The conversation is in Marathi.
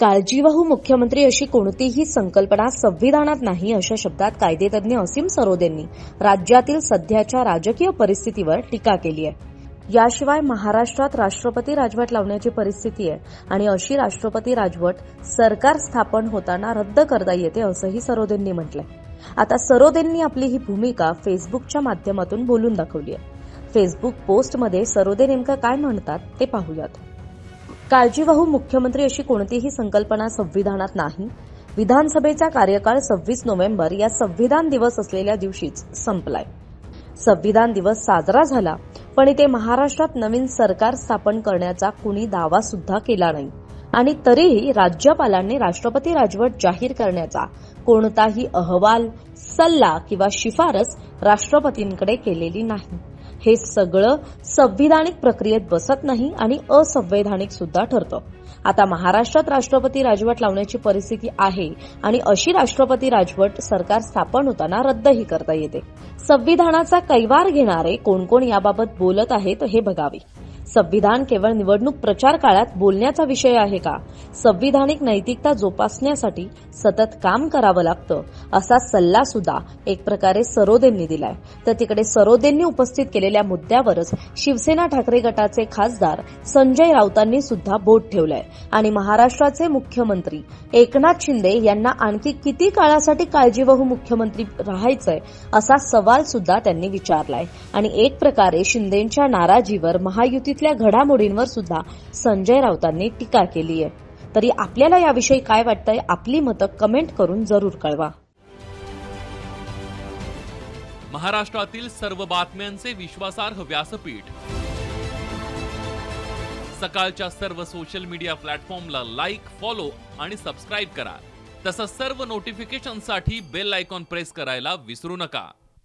काळजीवाहू मुख्यमंत्री अशी कोणतीही संकल्पना संविधानात नाही अशा शब्दात कायदेतज्ञ असीम सरोदेंनी राज्यातील सध्याच्या राजकीय परिस्थितीवर टीका केली आहे. याशिवाय महाराष्ट्रात राष्ट्रपती राजवट लावण्याची परिस्थिती आहे आणि अशी राष्ट्रपती राजवट सरकार स्थापन होताना रद्द करता येते असंही सरोदेंनी म्हटलंय. आता सरोदेंनी आपली ही भूमिका फेसबुकच्या माध्यमातून बोलून दाखवली आहे. फेसबुक पोस्टमध्ये सरोदे नेमकं काय म्हणतात ते पाहूयात. काळजीवाहू मुख्यमंत्री अशी कोणतीही संकल्पना संविधानात नाही. विधानसभेचा कार्यकाळ सव्वीस नोव्हेंबर या संविधान दिवस असलेल्या दिवशीच संपलाय. संविधान दिवस साजरा झाला पण इथे महाराष्ट्रात नवीन सरकार स्थापन करण्याचा कुणी दावा सुद्धा केला नाही. आणि तरीही राज्यपालांनी राष्ट्रपती राजवट जाहीर करण्याचा कोणताही अहवाल सल्ला किंवा शिफारस राष्ट्रपतींकडे केलेली नाही. हे सगळं संविधानिक प्रक्रियेत बसत नाही आणि असंवैधानिक सुद्धा ठरतं. आता महाराष्ट्रात राष्ट्रपती राजवट लावण्याची परिस्थिती आहे आणि अशी राष्ट्रपती राजवट सरकार स्थापन होताना रद्दही करता येते. संविधानाचा कैवार घेणारे कोण कोण याबाबत बोलत आहेत हे बघावे. संविधान केवळ निवडणूक प्रचार काळात बोलण्याचा विषय आहे का? संविधानिक नैतिकता जोपासण्यासाठी सतत काम करावं लागतं असा सल्ला सुद्धा एक प्रकारे सरोदेंनी दिलाय. तर तिकडे सरोदेंनी उपस्थित केलेल्या मुद्द्यावरच शिवसेना ठाकरे गटाचे खासदार संजय राऊतांनी सुद्धा बोट ठेवलंय. आणि महाराष्ट्राचे मुख्यमंत्री एकनाथ शिंदे यांना आणखी किती काळासाठी काळजीवाहू मुख्यमंत्री राहायचंय असा सवाल सुद्धा त्यांनी विचारलाय. आणि एक प्रकारे शिंदेच्या नाराजीवर महायुती महायुतीतल्या घडामोडींवर सुद्धा संजय राऊतांनी टीका केली आहे. तरी आपल्याला याविषयी काय वाटतंय आपली मतं कमेंट करून जरूर कळवा. महाराष्ट्रातील सर्व बातम्यांचे विश्वासार्ह व्यासपीठ. सकाळच्या सर्व सोशल मीडिया प्लॅटफॉर्मला लाईक फॉलो आणि सबस्क्राईब करा. तसंच सर्व नोटिफिकेशनसाठी बेल आयकॉन प्रेस करायला विसरू नका.